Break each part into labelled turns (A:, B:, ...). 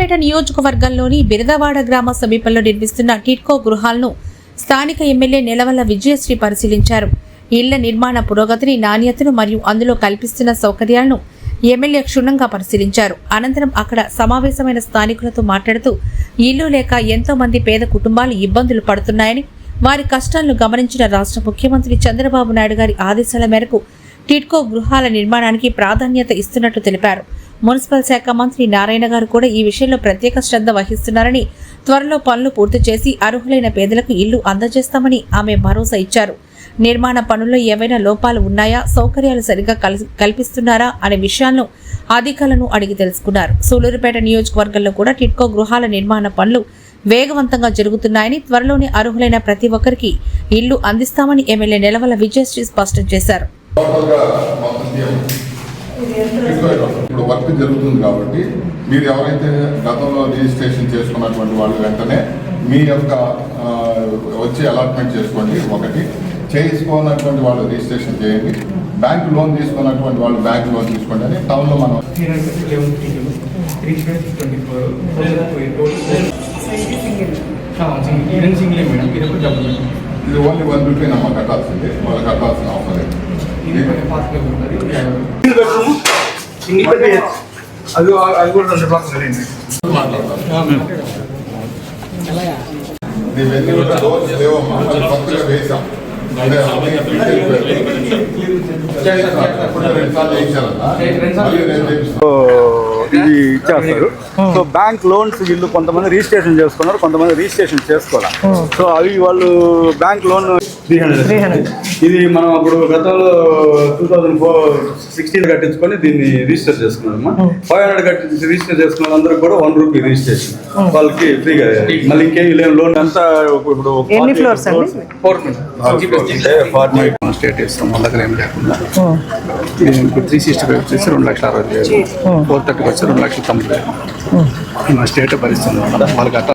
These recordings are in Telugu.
A: నాయుడుపేట నియోజకవర్గంలోని బిరదవాడ గ్రామ సమీపంలో నిర్మిస్తున్న టిట్కో గృహాలను స్థానిక ఎమ్మెల్యే నెలవల్ల విజయశ్రీ పరిశీలించారు. ఇళ్ళ నిర్మాణ పురోగతిని నాణ్యతను మరియు అందులో కల్పిస్తున్న సౌకర్యాలను ఎమ్మెల్యే క్షుణ్ణంగా పరిశీలించారు. అనంతరం అక్కడ సమావేశమైన స్థానికులతో మాట్లాడుతూ ఇల్లు లేక ఎంతో మంది పేద కుటుంబాలు ఇబ్బందులు పడుతున్నాయని వారి కష్టాలను గమనించిన రాష్ట్ర ముఖ్యమంత్రి చంద్రబాబు నాయుడు గారి ఆదేశాల మేరకు టిట్కో గృహాల నిర్మాణానికి ప్రాధాన్యత ఇస్తున్నట్లు తెలిపారు. మున్సిపల్ శాఖ మంత్రి నారాయణ గారు కూడా ఈ విషయంలో ప్రత్యేక శ్రద్ధ వహిస్తున్నారని త్వరలో పనులు పూర్తి చేసి అర్హులైన పేదలకు ఇల్లు అందజేస్తామని ఆమె భరోసా ఇచ్చారు. నిర్మాణ పనుల్లో ఏవైనా లోపాలు ఉన్నాయా? సౌకర్యాలు సరిగ్గా కల్పిస్తున్నారా? అనే విషయాలను అధికారులను అడిగి తెలుసుకున్నారు. సూలూరుపేట నియోజకవర్గంలో కూడా టిట్కో గృహాల నిర్మాణ పనులు వేగవంతంగా జరుగుతున్నాయని త్వరలోనే అర్హులైన ప్రతి ఒక్కరికి ఇల్లు అందిస్తామని ఎమ్మెల్యే నెలవల విజయశ్రీ స్పష్టం చేశారు.
B: ఇప్పుడు వర్క్ జరుగుతుంది కాబట్టి మీరు ఎవరైతే గతంలో రిజిస్ట్రేషన్ చేసుకున్నటువంటి వాళ్ళు వెంటనే మీ యొక్క వచ్చి అలాట్మెంట్ చేసుకోండి. ఒకటి చేసుకోనటువంటి వాళ్ళు రిజిస్ట్రేషన్ చేయండి. బ్యాంక్ లోన్ తీసుకున్నటువంటి వాళ్ళు బ్యాంక్ లోన్ తీసుకోండి అని టౌన్లో మనం
C: ఇది
B: ఓన్లీ వన్ రూపీ నమ్మ కట్టాల్సింది. వాళ్ళు కట్టాల్సిన అవసరం లేదు.
C: ఇది కొంచెం ఉంటుంది. సింగిల్ బెడ్ అది అది కూడా రెండు
B: ఇవన్నీ కూడా లేవమ్మా అది వేసాం
D: ఇచ్చేస్తారు. సో బ్యాంక్ లోన్స్ వీళ్ళు కొంతమంది రిజిస్ట్రేషన్ చేసుకున్నారు కొంతమంది రిజిస్ట్రేషన్ చేసుకోవాలి. సో అవి వాళ్ళు బ్యాంక్ లోన్ త్రీ హండ్రెడ్ ఇది మనం అప్పుడు గతంలో టూ థౌజండ్ ఫోర్ సిక్స్టీన్ కట్టించుకొని దీన్ని రిజిస్టర్ చేసుకున్నారమ్మా ఫైవ్ హండ్రెడ్ కట్టి రిజిస్టర్ చేసుకున్న అందరికి కూడా వన్ రూపీ రిజిస్ట్రేషన్ వాళ్ళకి ఫ్రీగా. మళ్ళీ ఇంకేం లేని లోన్ అంతా ఇప్పుడు
E: ఎన్ని ఫ్లోర్స్ అండి?
C: ఫోర్
D: ఫార్టీ స్టేట్ ఇస్తాం మన దగ్గర ఏం లేకుండా. ఇప్పుడు త్రీ సిక్స్టీ ఫైవ్ వచ్చేసి రెండు లక్షల అరవై వేలు. ఫోర్ థర్టీకి వచ్చి రెండు లక్షల తొంభై వేలు. మా స్టేట్ పరిస్థితి మేడం వాళ్ళకి అట్లా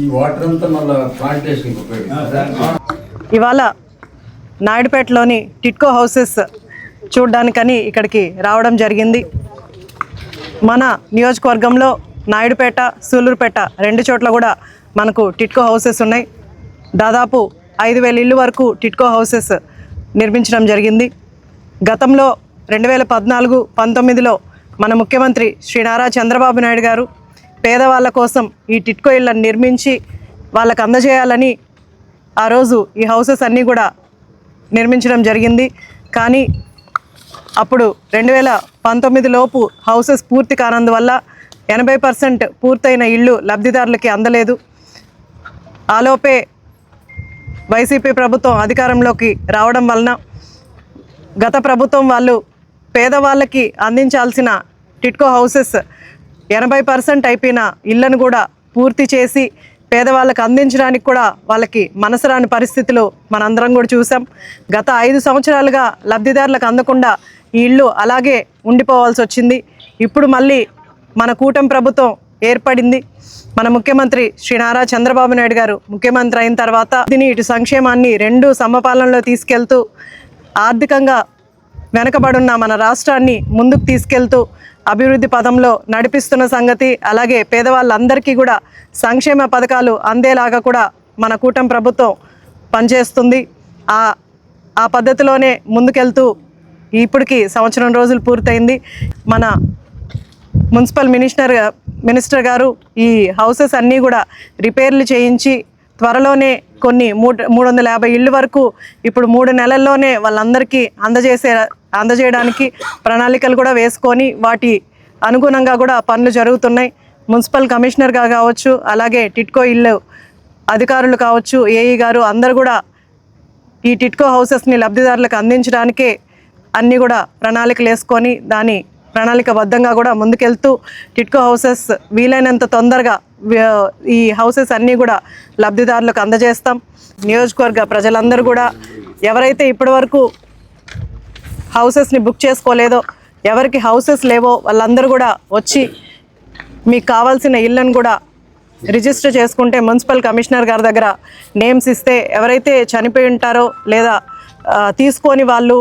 F: ఈ వాటర్ అంతా మళ్ళీ
E: ఇవాళ నాయుడుపేటలోని టిట్కో హౌసెస్ చూడడానికని ఇక్కడికి రావడం జరిగింది. మన నియోజకవర్గంలో నాయుడుపేట సూలూరుపేట రెండు చోట్ల కూడా మనకు టిట్కో హౌసెస్ ఉన్నాయి. దాదాపు ఐదు వేల ఇల్లు వరకు టిట్కో హౌసెస్ నిర్మించడం జరిగింది. గతంలో రెండు వేల పద్నాలుగు పంతొమ్మిదిలో మన ముఖ్యమంత్రి శ్రీ నారా చంద్రబాబు నాయుడు గారు పేదవాళ్ళ కోసం ఈ టిట్కో ఇళ్ళను నిర్మించి వాళ్ళకు అందజేయాలని ఆ రోజు ఈ హౌసెస్ అన్నీ కూడా నిర్మించడం జరిగింది. కానీ అప్పుడు రెండు వేల పంతొమ్మిది లోపు హౌసెస్ పూర్తి కానందువల్ల ఎనభై పర్సెంట్ పూర్తయిన ఇళ్ళు లబ్ధిదారులకి అందలేదు. ఆలోపే వైసీపీ ప్రభుత్వం అధికారంలోకి రావడం వలన గత ప్రభుత్వం వాళ్ళు పేదవాళ్ళకి అందించాల్సిన టిట్కో హౌసెస్ ఎనభై పర్సెంట్ అయిపోయిన ఇళ్ళను కూడా పూర్తి చేసి పేదవాళ్ళకి అందించడానికి కూడా వాళ్ళకి మనసరాని పరిస్థితులు మనందరం కూడా చూసాం గత ఐదు సంవత్సరాలుగా లబ్ధిదారులకు అందకుండా ఈ ఇల్లు అలాగే ఉండిపోవాల్సి వచ్చింది. ఇప్పుడు మళ్ళీ మన కూటమి ప్రభుత్వం ఏర్పడింది. మన ముఖ్యమంత్రి శ్రీ నారా చంద్రబాబు నాయుడు గారు ముఖ్యమంత్రి అయిన తర్వాత దీని ఇటు సంక్షేమాన్ని రెండు సమపాలనలో తీసుకెళ్తూ ఆర్థికంగా వెనకబడున్న మన రాష్ట్రాన్ని ముందుకు తీసుకెళ్తూ అభివృద్ధి పదంలో నడిపిస్తున్న సంగతి అలాగే పేదవాళ్ళందరికీ కూడా సంక్షేమ పథకాలు అందేలాగా కూడా మన కూటమి ప్రభుత్వం పనిచేస్తుంది. ఆ ఆ పద్ధతిలోనే ముందుకెళ్తూ ఇప్పటికి సంవత్సరం రోజులు పూర్తయింది. మన మున్సిపల్ మినిస్టర్ మినిస్టర్ గారు ఈ హౌసెస్ అన్నీ కూడా రిపేర్లు చేయించి త్వరలోనే కొన్ని మూడు మూడు వందల యాభై ఇళ్ళు వరకు ఇప్పుడు మూడు నెలల్లోనే వాళ్ళందరికీ అందజేసే అందజేయడానికి ప్రణాళికలు కూడా వేసుకొని వాటి అనుగుణంగా కూడా పనులు జరుగుతున్నాయి. మున్సిపల్ కమిషనర్గా కావచ్చు అలాగే టిట్కో ఇల్లు అధికారులు కావచ్చు ఏఈ గారు అందరు కూడా ఈ టిట్కో హౌసెస్ని లబ్ధిదారులకు అందించడానికే అన్నీ కూడా ప్రణాళికలు వేసుకొని దాని ప్రణాళికబద్ధంగా కూడా ముందుకెళ్తూ టిట్కో హౌసెస్ వీలైనంత తొందరగా ఈ హౌసెస్ అన్నీ కూడా లబ్ధిదారులకు అందజేస్తాం. నియోజకవర్గ ప్రజలందరూ కూడా ఎవరైతే ఇప్పటివరకు హౌసెస్ని బుక్ చేసుకోలేదో ఎవరికి హౌసెస్ లేవో వాళ్ళందరూ కూడా వచ్చి మీకు కావాల్సిన ఇళ్ళను కూడా రిజిస్టర్ చేసుకుంటే మున్సిపల్ కమిషనర్ గారి దగ్గర నేమ్స్ ఇస్తే ఎవరైతే చనిపోయి ఉంటారో లేదా తీసుకొని వాళ్ళు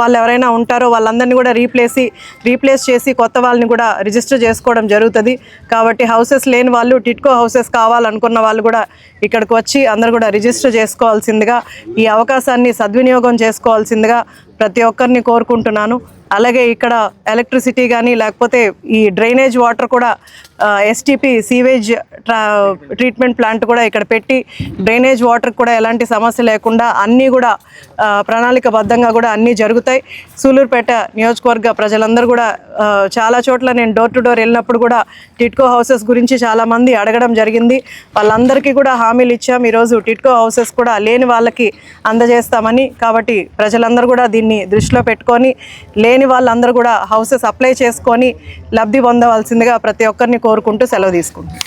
E: వాళ్ళు ఎవరైనా ఉంటారో వాళ్ళందరినీ కూడా రీప్లేసి రీప్లేస్ చేసి కొత్త వాళ్ళని కూడా రిజిస్టర్ చేసుకోవడం జరుగుతుంది. కాబట్టి హౌసెస్ లేని వాళ్ళు టిట్కో హౌసెస్ కావాలనుకున్న వాళ్ళు కూడా ఇక్కడికి వచ్చి అందరు కూడా రిజిస్టర్ చేసుకోవాల్సిందిగా ఈ అవకాశాన్ని సద్వినియోగం చేసుకోవాల్సిందిగా ప్రతి ఒక్కరిని కోరుకుంటున్నాను. అలాగే ఇక్కడ ఎలక్ట్రిసిటీ కానీ లేకపోతే ఈ డ్రైనేజ్ వాటర్ కూడా ఎస్టీపీ సీవేజ్ ట్రా ట్రీట్మెంట్ ప్లాంట్ కూడా ఇక్కడ పెట్టి డ్రైనేజ్ వాటర్ కూడా ఎలాంటి సమస్య లేకుండా అన్నీ కూడా ప్రణాళికబద్ధంగా కూడా అన్నీ జరుగుతాయి. సూలూరుపేట నియోజకవర్గ ప్రజలందరూ కూడా చాలా చోట్ల నేను డోర్ టు డోర్ వెళ్ళినప్పుడు కూడా టిట్కో హౌసెస్ గురించి చాలామంది అడగడం జరిగింది. వాళ్ళందరికీ కూడా హామీలు ఇచ్చాం. ఈరోజు టిట్కో హౌసెస్ కూడా లేని వాళ్ళకి అందజేస్తామని. కాబట్టి ప్రజలందరూ కూడా దీన్ని దృష్టిలో పెట్టుకొని లేని వాళ్ళందరూ కూడా హౌసెస్ అప్లై చేసుకొని లబ్ధి పొందవలసిందిగా ప్రతి ఒక్కరిని కోరుకుంటూ సెలవు తీసుకుంటున్నాను